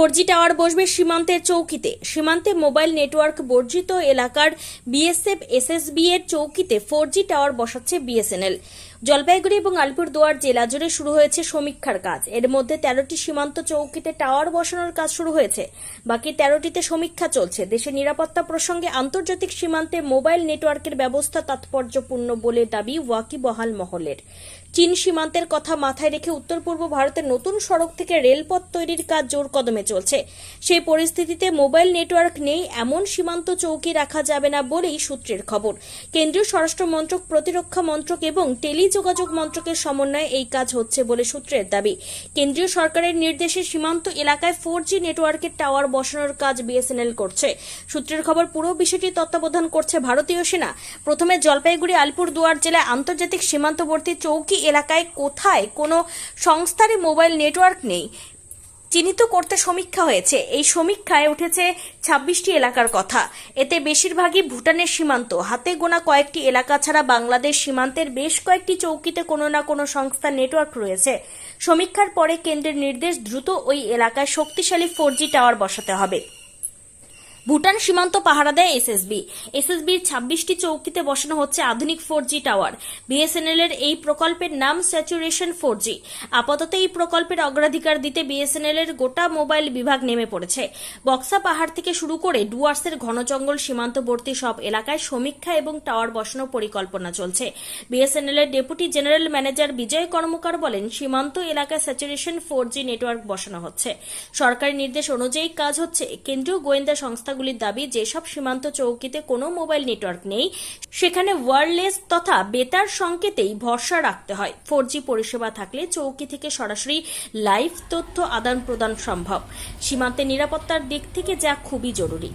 Four G tower বসবে সীমান্তের চৌকিতে। সীমান্তে মোবাইল নেটওয়ার্ক বর্জিত এলাকার বিএসএফ এসএসবি এর চৌকিতে ফোর জি টাওয়ার বসাচ্ছে বিএসএনএল। জলপাইগুড়ি এবং আলিপুরদুয়ার জেলা জুড়ে শুরু হয়েছে সমীক্ষার কাজ। এর মধ্যে তেরোটি সীমান্ত চৌকিতে টাওয়ার বসানোর কাজ শুরু হয়েছে। বাকি তেরোটিতে সমীক্ষা চলছে। দেশের নিরাপত্তা প্রসঙ্গে আন্তর্জাতিক সীমান্তে মোবাইল নেটওয়ার্কের ব্যবস্থা তাৎপর্যপূর্ণ বলে দাবি ওয়াকিবহাল মহলের। চীন সীমান্তের কথা মাথায় রেখে উত্তর পূর্ব ভারতের নতুন সড়ক থেকে রেলপথ তৈরির কাজ জোর কদমে চলছে। সেই পরিস্থিতিতে মোবাইল নেটওয়ার্ক নেই, এমন সীমান্ত চৌকি রাখা যাবে না বলেই সূত্রের খবর। কেন্দ্রীয় স্বরাষ্ট্র মন্ত্রক, প্রতিরক্ষা মন্ত্রক এবং টেলিযোগাযোগ মন্ত্রকের সমন্বয়ে এই কাজ হচ্ছে বলে সূত্রের দাবি। কেন্দ্রীয় সরকারের নির্দেশে সীমান্ত এলাকায় ফোর জি নেটওয়ার্কের টাওয়ার বসানোর কাজ বিএসএনএল করছে। সূত্রের খবর, পুরো বিষয়টি তত্ত্বাবধান করছে ভারতীয় সেনা। প্রথমে জলপাইগুড়ি আলিপুরদুয়ার জেলায় আন্তর্জাতিক সীমান্তবর্তী চৌকি এলাকায় কোথায় কোনো সংস্থারই মোবাইল নেটওয়ার্ক নেই? চিহ্নিত করতে সমীক্ষা হয়েছে। এই সমীক্ষায় উঠেছে ছাব্বিশটি এলাকার কথা। এতে বেশিরভাগই ভুটানের সীমান্ত। হাতে গোনা কয়েকটি এলাকা ছাড়া বাংলাদেশ সীমান্তের বেশ কয়েকটি চৌকিতে কোনো না কোনো সংস্থার নেটওয়ার্ক রয়েছে। সমীক্ষার পরে কেন্দ্রের নির্দেশ দ্রুত ওই এলাকায় শক্তিশালী ফোর টাওয়ার বসাতে হবে। ভুটান সীমান্ত পাহারা দেয় এসএসবি। এসএসবির ছাব্বিশটি চৌকিতে বসানো হচ্ছে আধুনিক ফোর জি টাওয়ার বিএসএনএল এর এই প্রকল্পের নাম স্যাচুরেশন ফোর জি আপাতত এই প্রকল্পের অগ্রাধিকার দিতে বিএসএনএল এর গোটা মোবাইল বিভাগ নেমে পড়েছে। বক্সা পাহাড় থেকে শুরু করে ডুয়ার্সের ঘন জঙ্গল সীমান্তবর্তী সব এলাকায় সমীক্ষা এবং টাওয়ার বসানোর পরিকল্পনা চলছে। বিএসএনএল এর deputy general manager Bijoy Karmakar বলেন, সীমান্ত এলাকায় স্যাচুরেশন ফোর জি নেটওয়ার্ক বসানো হচ্ছে। সরকারি নির্দেশ অনুযায়ী কাজ হচ্ছে, কেন্দ্রীয় গোয়েন্দা সংস্থাগুলির দাবি, যেসব সীমান্ত চৌকিতে কোনো মোবাইল নেটওয়ার্ক নেই, সেখানে ওয়্যারলেস তথা বেতার সংকেতেই ভরসা রাখতে হয়। ফোর পরিষেবা থাকলে চৌকি থেকে সরাসরি লাইভ তথ্য আদান প্রদান সম্ভব। সীমান্তে নিরাপত্তার দিক থেকে যা খুবই জরুরি।